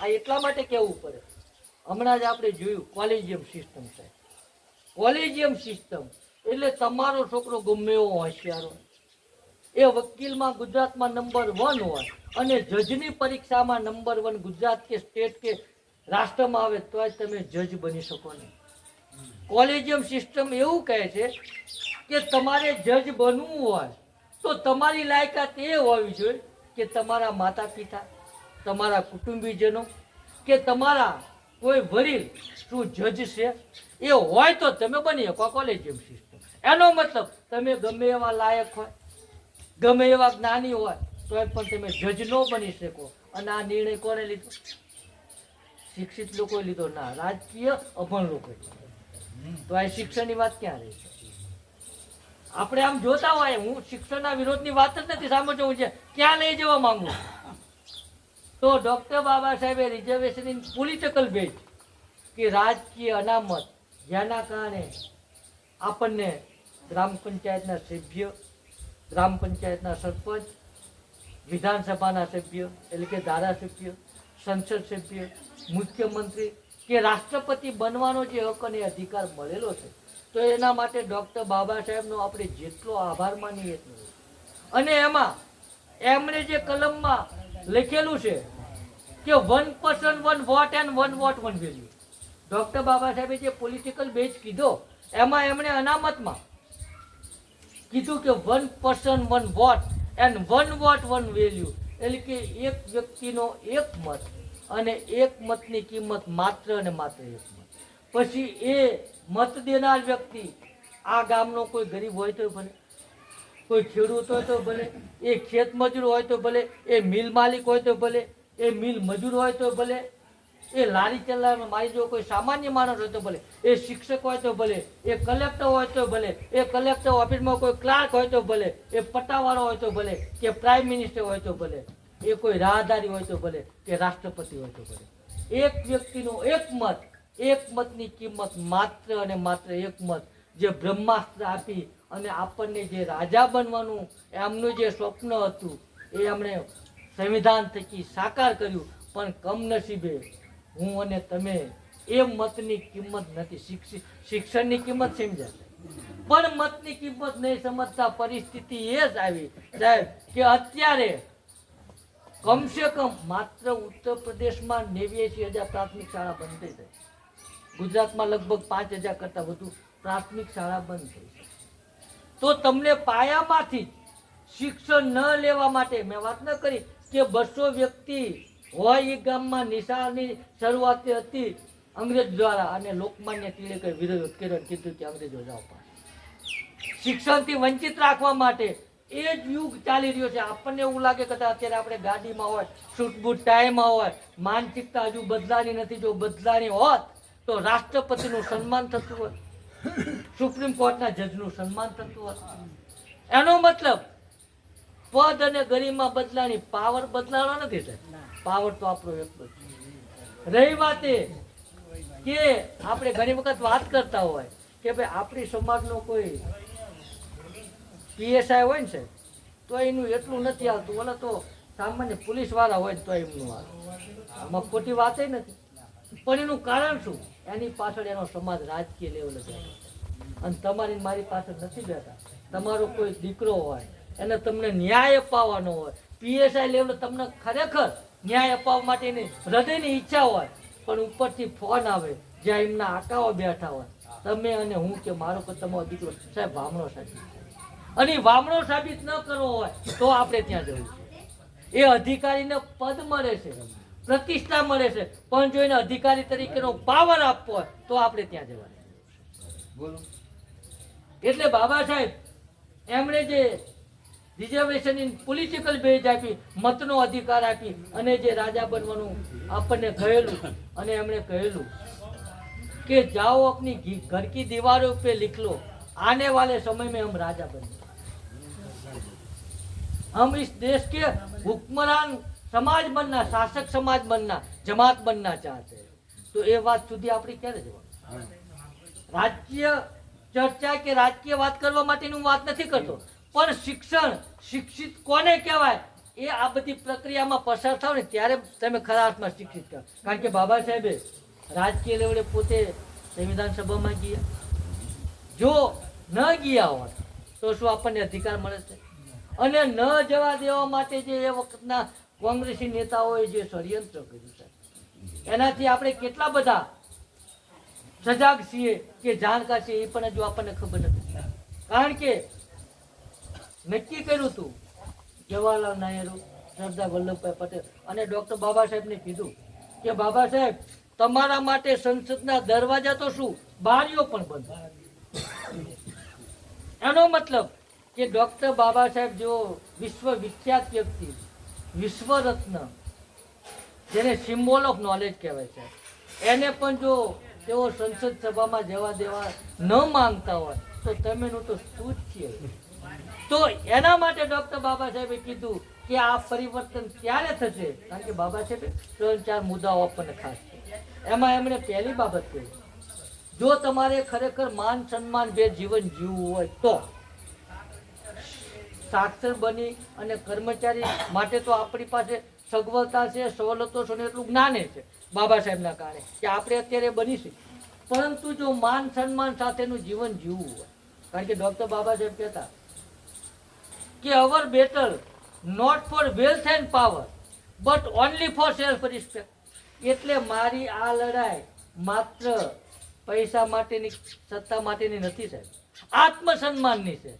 આ એટલા માટે કહેવું પડે? હમણાં જ આપણે જોયું, કોલેજિયમ સિસ્ટમ છે કોલેજિયમ સિસ્ટમ એટલે તમારો છોકરો ગમે એવો હોશિયાર હોય. એ વકીલમાં ગુજરાતમાં નંબર વન હોય અને જજની પરીક્ષામાં નંબર વન ગુજરાત કે સ્ટેટ કે રાષ્ટ્રમાં આવે તો જ તમે જજ બની શકો નહીં. કોલેજિયમ સિસ્ટમ એવું કહે છે કે તમારે જજ બનવું હોય તો તમારી લાયકાત એ હોવી જોઈએ કે તમારા માતા પિતા તમારા કુટુંબીજનો કે તમારા કોઈ વડીલ શું જજ છે, એ હોય તો તમે બની શકો કોલેજિયમ સિસ્ટમ એનો મતલબ તમે ગમે એવા લાયક હોય, ગમે એવા જ્ઞાની હોય, તોય પણ તમે જજ ન બની શકો અને આ નિર્ણય કોને લીધો શિક્ષિત લોકોએ લીધો, ના, રાજકીય અભણ લીધો. તો આ શિક્ષણની વાત ક્યાં રહી આપણે આમ જોતા હોય, હું શિક્ષણના વિરોધની વાત જ નથી સાંભળતો, હું છે ક્યાં લઈ જવા માંગુ છું? તો ડૉક્ટર બાબા સાહેબે રિઝર્વેશન ઇન પોલિટિકલ બેઝ કે રાજકીય અનામત જેના કારણે આપણને ગ્રામ પંચાયતના સભ્ય, ગ્રામ પંચાયતના સરપંચ, વિધાનસભાના સભ્ય એટલે કે ધારાસભ્ય, સંસદ સભ્ય, મુખ્યમંત્રી કે રાષ્ટ્રપતિ બનવાનો જે હક અને અધિકાર મળેલો છે, તો એના માટે ડૉક્ટર બાબા સાહેબનો આપણે જેટલો આભાર માનીએ એટલો અને એમાં એમણે જે કલમમાં લખેલું છે કે one person one vote and one vote one value doctor Baba સાહેબે જે પોલિટિકલ બેઝ કીધો, એમાં એમણે અનામતમાં કીધું કે one person one vote and one vote one value એટલે કે એક વ્યક્તિનો એક મત અને એક મતની કિંમત માત્ર અને માત્ર એક મત. પછી એ મત દેનાર વ્યક્તિ, આ ગામનો કોઈ ગરીબ હોય તો ભલે, કોઈ ખેડૂત હોય તો ભલે, એ ખેત મજૂર હોય તો ભલે, એ મિલ માલિક હોય તો ભલે એ મિલ મજૂર હોય તો ભલે, એ લારી ચલાવે મારી જો કોઈ સામાન્ય માણસ હોય તો ભલે, એ શિક્ષક હોય તો ભલે, એ કલેક્ટર હોય તો ભલે, એ કલેક્ટર ઓફિસમાં કોઈ ક્લાર્ક હોય તો ભલે, એ પટ્ટાવાળો હોય તો ભલે, કે પ્રાઇમ મિનિસ્ટર હોય તો ભલે, એ કોઈ રાહદારી હોય તો ભલે, કે રાષ્ટ્રપતિ હોય તો ભલે. એક વ્યક્તિનો એક મત, એક મતની કિંમત માત્ર અને માત્ર એક મત, જે બ્રહ્માસ્ત્ર આપી અને આપણને જે રાજા બનવાનું, એમનું જે સ્વપ્ન હતું, એ એમણે સંવિધાન થકી સાકાર કર્યું, પણ કમનસીબે હું અને તમે એ મતની કિંમત નથી શિક્ષણની કિંમત સમજાશે પણ મતની કિંમત નહીં સમજતા પરિસ્થિતિ એ જ આવી. સાહેબ, કે અત્યારે કમસે કમ માત્ર ઉત્તર પ્રદેશમાં નેવ્યાસી હજાર પ્રાથમિક શાળા બંધ થઈ જાય. ગુજરાતમાં લગભગ પાંચ હજાર કરતાં વધુ પ્રાથમિક શાળા બંધ થઈ છે તો તમને પાયામાંથી શિક્ષણ ન લેવા માટે મેં વાત ન કરી કે બસો વ્યક્તિ હોય એ ગામમાં નિશાળની શરૂઆત હતી અંગ્રેજ દ્વારા અને લોકમાન્ય તિલકે વિરોધ કર્યો કીધું કે અંગ્રેજો જાઓ પાછા. શિક્ષણથી વંચિત રાખવા માટે એ જ યુગ ચાલી રહ્યો છે. આપણને એવું લાગે કે અત્યારે આપણે ગાડીમાં હોય છૂટબૂટ ટાઈમમાં હોય, માનસિકતા હજુ બદલાની નથી. જો બદલાની હોત તો રાષ્ટ્રપતિનું સન્માન થતું હોત, સુપ્રીમ કોર્ટના જજનું સન્માન થતું હોત. એનો મતલબ પદ અને ગરિમા બદલાની પાવર બદલાવાનો નથી સાહેબ પાવર તો આપણો એક રહી વાત એ કે આપણે ઘણી વખત વાત કરતા હોય કે ભાઈ આપણી સમાજનો કોઈ પીએસઆઈ હોય ને સાહેબ તો એનું એટલું નથી આવતું. ઓલા તો સામાન્ય પોલીસવાળા હોય તો એમનું આવે. આમાં ખોટી વાત નથી. પણ એનું કારણ શું? એની પાછળ એનો સમાજ રાજકીય લેવલે બેઠો અને તમારી મારી પાછળ નથી બેઠા. તમારો કોઈ દીકરો હોય એને તમને ન્યાય અપાવવાનો હોય. પીએસઆઈ લેવલે તમને ખરેખર ન્યાય અપાવવા માટેની હૃદયની ઈચ્છા હોય પણ ઉપરથી ફોન આવે જ્યાં એમના આકાઓ બેઠા હોય. તમે અને હું કે મારો કે તમારો દીકરો સાહેબ વામણો સાબિત અને વામણો સાબિત ન કરવો હોય તો આપણે ત્યાં જવું છે. એ અધિકારીને પદ મળે છે પ્રતિષ્ઠા મળે છે પણ જો એને અધિકારી તરીકેનો પાવર આપવો હોય તો આપણે ત્યાં જવાનું બોલો. એટલે બાબા સાહેબ એમણે જે રિઝર્વેશન ઇન પોલિટિકલ બેઝ આપી મતનો અધિકાર આપી અને જે રાજા બનવાનું આપણને કહેલું અને એમણે કહેલું કે જાઓ આપની ઘરકી કી ઉપર લીખ લો આને વાલે સમય મેં હમ રાજા બને. હમ ઇસ દેશ કે હુકમરાન સમાજ બનના શાસક સમાજ બનના જમાત બનના ચાહતે તો એ વાત સુધી આપણી ક્યારે જવાનું રાજકીય ચર્ચા કે રાજકીય વાત કરવા માટેની હું વાત નથી કરતો. પણ શિક્ષણ, શિક્ષિત કોને કહેવાય? એ આ બધી પ્રક્રિયામાં પસાર થાવ ને ત્યારે તમે ખરા અર્થમાં શિક્ષિત કરો કારણ કે બાબા સાહેબે રાજકીય લેવડે પોતે સંવિધાન સભામાં ગયા. જો ન ગયા હોત, તો શું આપણને અધિકાર મળે છે? અને ન જવા દેવા માટે જે એ વખતના કોંગ્રેસી નેતાઓએ જે ષડયંત્ર કર્યું છે, એનાથી આપણે કેટલા બધા સજાગ છીએ કે જાણકાર છીએ એ પણ જો આપણને ખબર નથી. કારણ કે નક્કી કર્યું હતું જવાહરલાલ નહેરુ, સરદાર વલ્લભભાઈ પટેલ અને ડૉક્ટર બાબા સાહેબને કીધું કે બાબા સાહેબ, તમારા માટે સંસદના દરવાજા તો શું? બારીઓ પણ બંધ. એનો મતલબ કે ડૉક્ટર બાબા સાહેબ જો વિશ્વ વિખ્યાત વ્યક્તિ, વિશ્વરત્ન, જેને સિમ્બોલ ઓફ નોલેજ કહેવાય છે, એને પણ જો તેઓ સંસદ સભામાં જવા દેવા ન માંગતા હોય, તો તમે નું તો શું જ છીએ તો એના માટે ડોક્ટર બાબા સાહેબે કીધું કે આ પરિવર્તન ત્યારે થશે? કારણ કે બાબા સાહેબે ત્રણ ચાર મુદ્દાઓ આપણને ખાસ છે એમાં એમણે પહેલી બાબત કહી. જો તમારે ખરેખર માન સન્માન બે જીવન જીવવું હોય તો સાક્ષર બની અને કર્મચારી માટે તો આપણી પાસે સગવડતા છે, સવલતો છે એટલું જ્ઞાને છે બાબા સાહેબના કારણે કે આપણે અત્યારે બનીશું. પરંતુ જો માન સન્માન સાથેનું જીવન જીવવું હોય, કારણ કે ડૉક્ટર બાબા સાહેબ કહેતા કે our battle not for wealth and power but only for self respect એટલે મારી આ લડાઈ માત્ર પૈસા માટેની, સત્તા માટેની નથી સાહેબ. આત્મસન્માનની છે.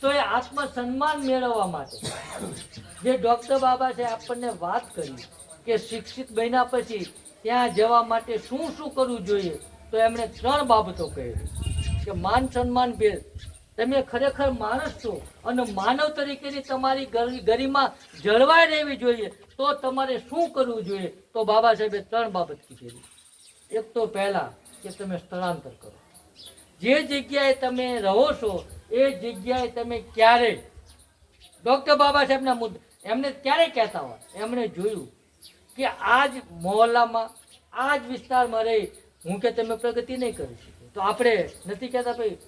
તો એ આત્મસન્માન મેળવવા માટે જે ડૉક્ટર બાબા છે આપણને વાત કરી કે શિક્ષિત બન્યા પછી ત્યાં જવા માટે શું શું કરવું જોઈએ, તો એમણે ત્રણ બાબતો કહી. કે માન સન્માન ભેદ તમે ખરેખર માણસ છો અને માનવ તરીકેની તમારી ગરી- ગરિમા જળવાઈ રહેવી જોઈએ, તો તમારે શું કરવું જોઈએ? તો બાબા સાહેબે ત્રણ બાબત કીધેલી. એક તો પહેલાં કે તમે સ્થળાંતર કરો. જે જગ્યાએ તમે રહો છો, એ જગ્યાએ તમે ક્યારેય ડૉક્ટર બાબા સાહેબના મુદ્દે, એમને ક્યારે કહેતા હોય? એમણે જોયું કે આ જ મોહલ્લામાં આ જ વિસ્તારમાં રહી, હું કે તમે પ્રગતિ નહીં કરી શકો. તો આપણે નથી કહેતા ભાઈ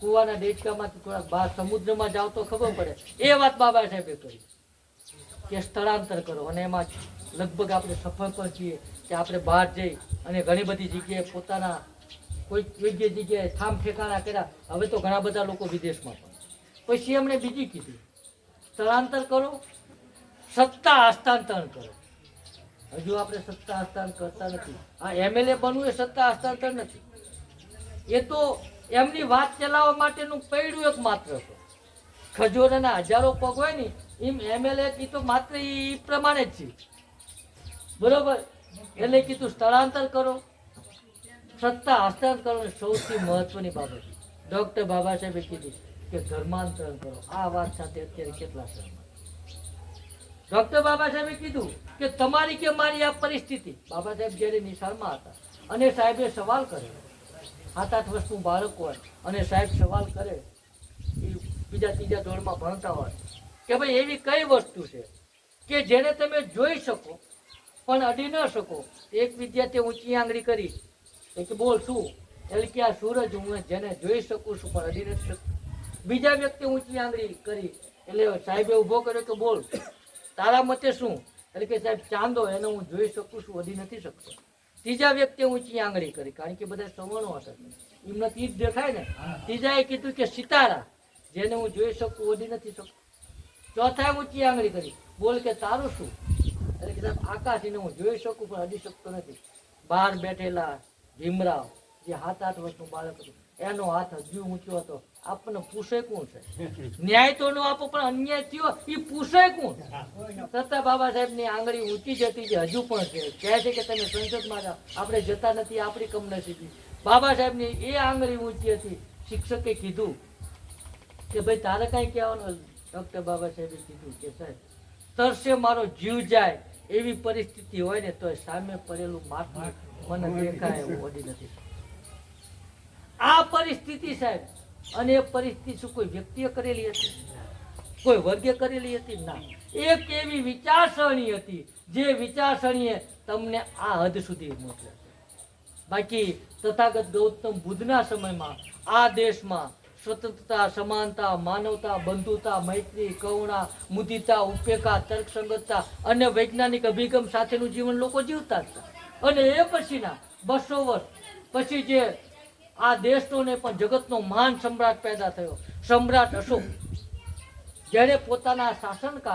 કૂવાના ડેચકામાંથી થોડાક બહાર સમુદ્રમાં જાવ તો ખબર પડે. એ વાત બાબા સાહેબે કરી કે સ્થળાંતર કરો અને એમાં લગભગ આપણે સફળ પણ છીએ કે આપણે બહાર જઈ અને ઘણી બધી જગ્યાએ પોતાના કોઈ યોગ્ય જગ્યાએ ઠામ ઠેકાણા કર્યા. હવે તો ઘણા બધા લોકો વિદેશમાં પણ. પછી એમણે બીજી કીધી. સ્થળાંતર કરો, સત્તા હસ્તાંતરણ કરો. હજુ આપણે સત્તા હસ્તાંતર કરતા નથી. આ એમએલએ બનવું એ સત્તા હસ્તાંતર નથી. એ તો એમની વાત ચલાવવા માટેનું પૈડું એક માત્ર છે. ખજૂરના હજારો પગ હોય ને, એમ એમએલએ કીધું માત્ર એ પ્રમાણે જ છે. બરોબર? એટલે કીધું સ્થળાંતર કરો. સત્તા હસ્તાંતર કરો. સૌથી મહત્વની બાબત ડૉક્ટર બાબા સાહેબે કીધું કે ધર્માંતરણ કરો. આ વાત સાથે અત્યારે કેટલા સહમત ડોક્ટર બાબા સાહેબે કીધું કે તમારી કે મારી આ પરિસ્થિતિ? બાબા સાહેબ જ્યારે નિશાળમાં હતા. અને સાહેબે સવાલ કર્યો. સાત આઠ વર્ષનું બાળક હોય અને સાહેબ સવાલ કરે બીજા ત્રીજા ધોરણમાં ભણતા હોય, કે ભાઈ એવી કઈ વસ્તુ છે કે જેને તમે જોઈ શકો, પણ અડી ન શકો? એક વિદ્યાર્થીએ ઊંચી આંગળી કરી, એ કે બોલ શું? એટલે કે આ સૂરજ હું જેને જોઈ શકું છું, પણ અડી નથી શકું બીજા વ્યક્તિ ઊંચી આંગળી કરી, એટલે સાહેબે ઊભો કર્યો કે બોલ, તારા મતે શું? એટલે કે સાહેબ ચાંદો, એને હું જોઈ શકું છું, અડી નથી શકતો. ત્રીજા વ્યક્તિએ ઊંચી આંગળી કરી? કારણ કે બધા સવર્ણો હતા એમને તીજ દેખાય ને? ત્રીજાએ કીધું કે સિતારા જેને હું જોઈ શકું ઓઢી નથી શકું. ચોથાએ ઊંચી આંગળી કરી? બોલ કે તારું શું? એટલે કીધા આકાશ એને હું જોઈ શકું પણ અડી શકતો નથી. બહાર બેઠેલા ભીમરાવ જે સાત આઠ વર્ષનું બાળક હતું એનો હાથ હજુ ઊંચો હતો. આપણને પૂછે કોણ છે? ન્યાય તો ન આપો પણ અન્યાય થયો એ પૂછે કોણ? છતાં બાબા સાહેબની આંગળી ઊંચી જતી છે હજુ પણ છે. કહે છે કે તમે સંસદમાં જાઓ. આપણે જતા નથી આપણી કમનસીબી. બાબા સાહેબની એ આંગળી ઊંચી હતી. શિક્ષકે કીધું કે ભાઈ તારે કાંઈ કહેવાનું? ડૉક્ટર બાબા સાહેબે કીધું કે સાહેબ તરસે મારો જીવ જાય એવી પરિસ્થિતિ હોય ને તો સામે પડેલું માથું મને દેખાય એવું નથી. આ પરિસ્થિતિ સાહેબ અને એ પરિસ્થિતિ શું કોઈ વ્યક્તિએ કરેલી હતી? કોઈ વર્ગે કરેલી હતી? ના. એક એવી વિચારસરણી હતી જે વિચારસરણીએ તમને આ હદ સુધી મોકલે બાકી તથાગત ગૌતમ બુદ્ધના સમયમાં આ દેશમાં સ્વતંત્રતા, સમાનતા, માનવતા, બંધુતા, મૈત્રી, કરુણા, મુદિતા ઉપેક્ષા તર્કસંગતતા અને વૈજ્ઞાનિક અભિગમ સાથેનું જીવન લોકો જીવતા હતા. અને એ પછીના બસો વર્ષ પછી જે આ દેશનો ને પણ જગતનો મહાન સમ્રાટ પેદા થયો. સમ્રાટ અશોક જેણે પોતાના શાસનકાળ